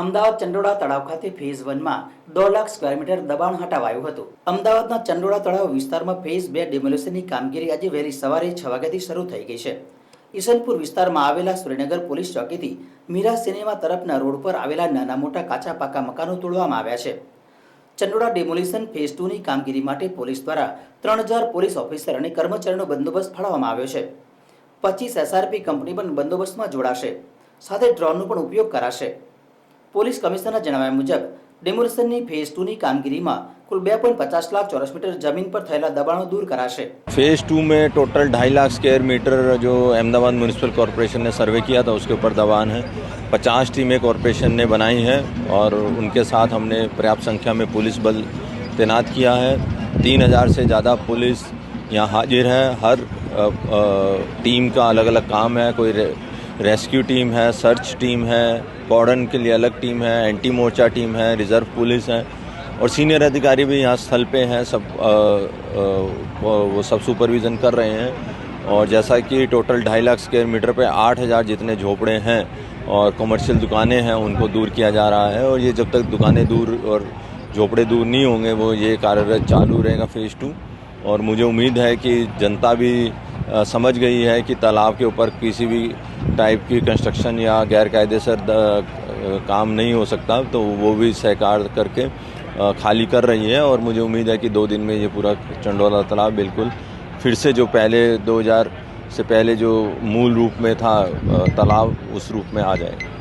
અમદાવાદ ચંડોળા તળાવ ખાતે ફેઝ વનમાં દોઢ લાખ સ્ક્વેર મીટર દબાણ હટાવાયું હતું અમદાવાદના ચંડોળા તળાવ વિસ્તારમાં ફેઝ બે ડેમોલેશનની કામગીરી આજે વહેલી સવારે છ વાગ્યાથી શરૂ થઈ ગઈ છે ઈશનપુર વિસ્તારમાં આવેલા સુરેનગર પોલીસ ચોકીથી મીરા સિનેમા તરફના રોડ પર આવેલા નાના મોટા કાચા પાકા મકાનો તોડવામાં આવ્યા છે ચંડોળા ડેમોલિશન ફેઝ ટુની કામગીરી માટે પોલીસ દ્વારા ત્રણ હજાર પોલીસ ઓફિસર અને કર્મચારીનો બંદોબસ્ત ફાળવવામાં આવ્યો છે પચીસ એસઆરપી કંપની પણ બંદોબસ્તમાં જોડાશે સાથે ડ્રોનનો પણ ઉપયોગ કરાશે पुलिस कमिश्नर जनाबय मुझक डेमोरसन ने फेज 2 ની કામગીરી માં કુલ 2.50 લાખ ચોરસ મીટર જમીન પર થયેલા દબાણો દૂર કરાશે. ફેઝ 2 મે ટોટલ 2.5 લાખ સ્ક્વેર મીટર જો અમદાવાદ મ્યુનિસિપલ કોર્પોરેશન ને સર્વે કિયા તો ઉસકે ઉપર દબાણ હે 50 ટીમ એ કોર્પોરેશન ને બનાવી હે ઓર ઉનકે સાથ હમણે પ્ર્યાપ સંખ્યા મે પોલીસ બળ તૈનાત કિયા હે 3000 સે જ્યાદા પોલીસ યહાં હાજર હે હર ટીમ કા અલગ અલગ કામ હે કોઈ रेस्क्यू टीम है सर्च टीम है कॉर्डन के लिए अलग टीम है एंटी मोर्चा टीम है रिज़र्व पुलिस है और सीनियर अधिकारी भी यहाँ स्थल पे हैं सब आ, आ, वो सब सुपरविज़न कर रहे हैं और जैसा कि टोटल ढाई लाख स्क्वेयर मीटर पे आठ हज़ार जितने झोपड़े हैं और कमर्शियल दुकानें हैं उनको दूर किया जा रहा है और ये जब तक दुकानें दूर और झोपड़े दूर नहीं होंगे वो ये कार्यरत चालू रहेगा फ़ेज़ टू और मुझे उम्मीद है कि जनता भी आ, समझ गई है कि तालाब के ऊपर किसी भी टाइप की कंस्ट्रक्शन या गैर कायदेसर काम नहीं हो सकता तो वो भी सहकार करके खाली कर रही है और मुझे उम्मीद है कि दो दिन में ये पूरा चंडोला तालाब बिल्कुल फिर से जो पहले 2000 से पहले जो मूल रूप में था तालाब उस रूप में आ जाएगा